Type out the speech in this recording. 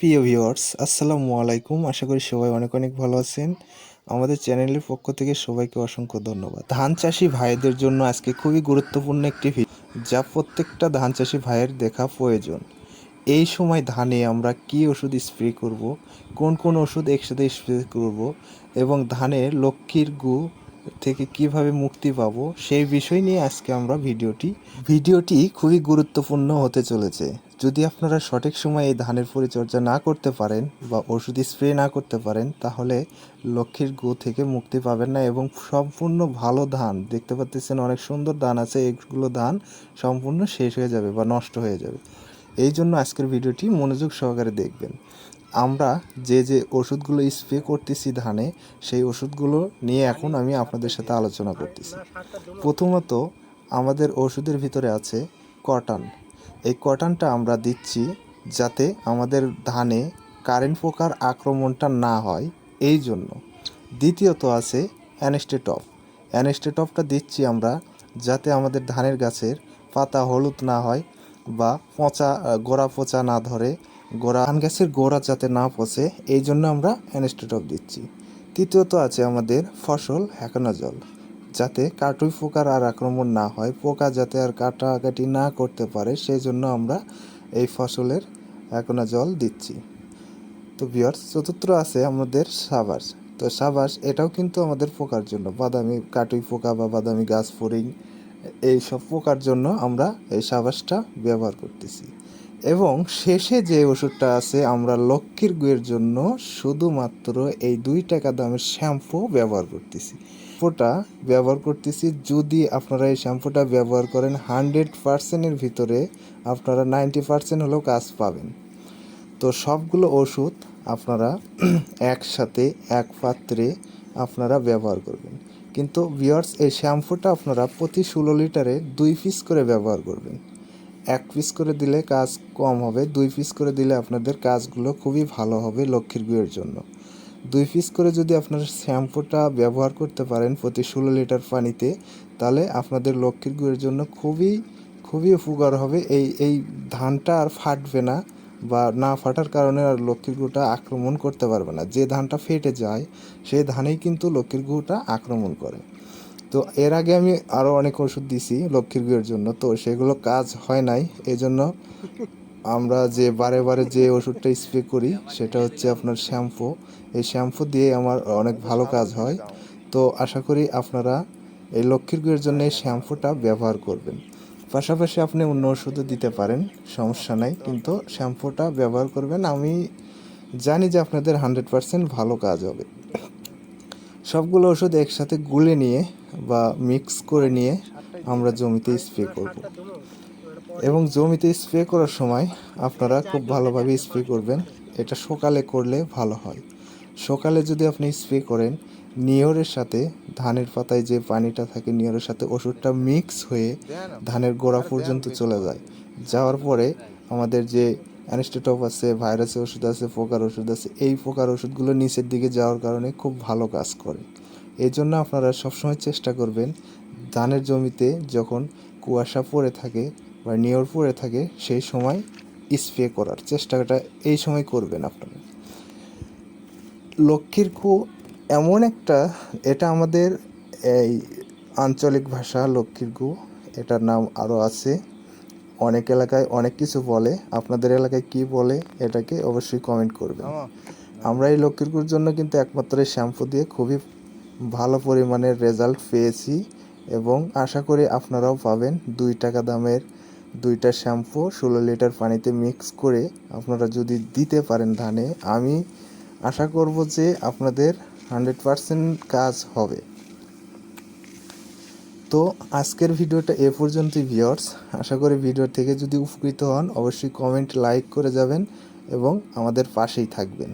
প্রিয় ভিউয়ার্স, আসসালামু আলাইকুম। আশা করি সবাই অনেক অনেক ভালো আছেন। আমাদের চ্যানেলের পক্ষ থেকে সবাইকে অসংখ্য ধন্যবাদ। ধান চাষি ভাইদের জন্য আজকে খুবই গুরুত্বপূর্ণ একটি যা প্রত্যেকটা ধান চাষি ভাইয়ের দেখা প্রয়োজন। এই সময় ধানে আমরা কি ওষুধ স্প্রে করব, কোন কোন ওষুধ একসাথে স্প্রে করব এবং ধানের লক্ষ্মীর গু থেকে কীভাবে মুক্তি পাবো, সেই বিষয় নিয়ে আজকে আমরা ভিডিওটি। ভিডিওটি খুবই গুরুত্বপূর্ণ হতে চলেছে। যদি আপনারা সঠিক সময়ে এই ধানের পরিচর্যা না করতে পারেন বা ওষুধ স্প্রে না করতে পারেন, তাহলে লক্ষ্মীর গু থেকে মুক্তি পাবেন না এবং সম্পূর্ণ ভালো ধান, দেখতে পাচ্ছেন অনেক সুন্দর ধান আছে, এগুলো ধান সম্পূর্ণ শেষ হয়ে যাবে বা নষ্ট হয়ে যাবে। এই জন্য আজকের ভিডিওটি মনোযোগ সহকারে দেখবেন। আমরা যে যে ওষুধগুলো স্প্রে করতেছি ধানে, সেই ওষুধগুলো নিয়ে এখন আমি আপনাদের সাথে আলোচনা করতেছি। প্রথমত আমাদের ওষুধের ভিতরে আছে কটন এই কটনটা আমরা দিচ্ছি যাতে আমাদের ধানে কারেন্ট পোকার আক্রমণটা না হয়, এই জন্য। দ্বিতীয়ত আছে অ্যানেস্টেটপ। অ্যানেস্টেটপটা দিচ্ছি আমরা যাতে আমাদের ধানের গাছের পাতা হলুদ না হয় বা পচা, গোড়া পচা না ধরে গোড়া ধান গাছের গোড়া যাতে না পচে, এই জন্য আমরা অ্যানেস্টেটপ দিচ্ছি। তৃতীয়ত আছে আমাদের ফসল হেকানো জল, যাতে কাটুই পোকার আর আক্রমণ না হয়, পোকা যাতে আর কাটাকাটি না করতে পারে, সেই জন্য আমরা এই ফসলের হেকানো জল দিচ্ছি। তো বিয়ার্স চতুর্থ আছে আমাদের সাবাস। তো সাবাস, এটাও কিন্তু আমাদের পোকার জন্য। বাদামি, কাটুই পোকা বা বাদামি গাছ ফড়িং এই সব পোকার জন্য আমরা এই সাবাসটা ব্যবহার করতেছি। এবং শেষে যে ওষুধটা আছে, আমরা লক্ষ্মীর গুয়ের জন্য শুধুমাত্র এই দুই টাকা দামের শ্যাম্পু ব্যবহার করতেছি। শ্যাম্পুটা ব্যবহার করতেছি যদি আপনারা এই শ্যাম্পুটা ব্যবহার করেন হান্ড্রেড পার্সেন্টের ভিতরে আপনারা নাইনটি পার্সেন্ট হলেও কাজ পাবেন। তো সবগুলো ওষুধ আপনারা একসাথে, এক পাত্রে আপনারা ব্যবহার করবেন। কিন্তু বিয়ার্স এই শ্যাম্পুটা আপনারা প্রতি ষোলো লিটারে দুই পিস করে ব্যবহার করবেন। এক পিস করে দিলে কাজ কম হবে, দুই পিস করে দিলে আপনাদের কাজগুলো খুবই ভালো হবে লক্ষ্মীর গুয়ের জন্য। দুই পিস করে যদি আপনারা শ্যাম্পুটা ব্যবহার করতে পারেন প্রতি ষোলো লিটার পানিতে, তাহলে আপনাদের লক্ষ্মীর গুয়ের জন্য খুবই খুবই উপকার হবে। এই এই ধানটা আর ফাটবে না। বা না ফাটার কারণে আর লক্ষ্মীর গুটা আক্রমণ করতে পারবে না। যে ধানটা ফেটে যায় সেই ধানেই কিন্তু লক্ষ্মীর গুটা আক্রমণ করে। তো এর আগে আমি আরও অনেক ওষুধ দিছি লক্ষ্মীর গুয়ের জন্য, তো সেগুলো কাজ হয় নাই। এই জন্য আমরা যে বারে বারে যে ওষুধটা স্প্রে করি, সেটা হচ্ছে আপনার শ্যাম্পু। এই শ্যাম্পু দিয়ে আমার অনেক ভালো কাজ হয়। তো আশা করি আপনারা এই লক্ষ্মীর গুয়ের জন্য এই শ্যাম্পুটা ব্যবহার করবেন। পাশাপাশি আপনি অন্য ওষুধও দিতে পারেন, সমস্যা নাই। কিন্তু শ্যাম্পুটা ব্যবহার করবেন, আমি জানি যে আপনাদের হান্ড্রেড পারসেন্ট ভালো কাজ হবে। সবগুলো ওষুধ একসাথে গুলে নিয়ে বা মিক্স করে নিয়ে আমরা জমিতে স্প্রে করব। এবং জমিতে স্প্রে করার সময় আপনারা খুব ভালোভাবে স্প্রে করবেন। এটা সকালে করলে ভালো হয়। সকালে যদি আপনি স্প্রে করেন নিয়রের সাথে ধানের পাতায় যে পানিটা থাকে নিয়রের সাথে, ওষুধটা মিক্স হয়ে ধানের গোড়া পর্যন্ত চলে যায়। যাওয়ার পরে আমাদের যে অ্যানেস্টেটপ আছে, ভাইরাসের ওষুধ আছে, পোকার ওষুধ আছে, এই পোকার ওষুধগুলো নিচের দিকে যাওয়ার কারণে খুব ভালো কাজ করে। এই জন্য আপনারা সবসময় চেষ্টা করবেন ধানের জমিতে যখন কুয়াশা পড়ে থাকে বা নিয়র পড়ে থাকে, সেই সময় স্প্রে করার চেষ্টাটা এই সময় করবেন আপনারা। লক্ষ্মীর কু এমন একটা এটা আমাদের এই আঞ্চলিক ভাষা লক্ষ্মীর গু এটার নাম আরও আছে। অনেক এলাকায় অনেক কিছু বলে। আপনাদের এলাকায় কি বলে এটাকে অবশ্যই কমেন্ট করবেন। আমরা এই লক্ষ্মীর গুর জন্য কিন্তু একমাত্র এই শ্যাম্পু দিয়ে খুবই ভালো পরিমাণের রেজাল্ট পেয়েছি এবং আশা করি আপনারাও পাবেন। দুই টাকা দামের দুইটা শ্যাম্পু ষোলো লিটার পানিতে মিক্স করে আপনারা যদি দিতে পারেন ধানে আমি আশা করব যে আপনাদের হান্ড্রেড পারসেন্ট কাজ হবে। তো আজকের ভিডিওটা এ পর্যন্তই ভিওর্স আশা করি ভিডিও থেকে যদি উপকৃত হন, অবশ্যই কমেন্ট, লাইক করে যাবেন এবং আমাদের পাশেই থাকবেন।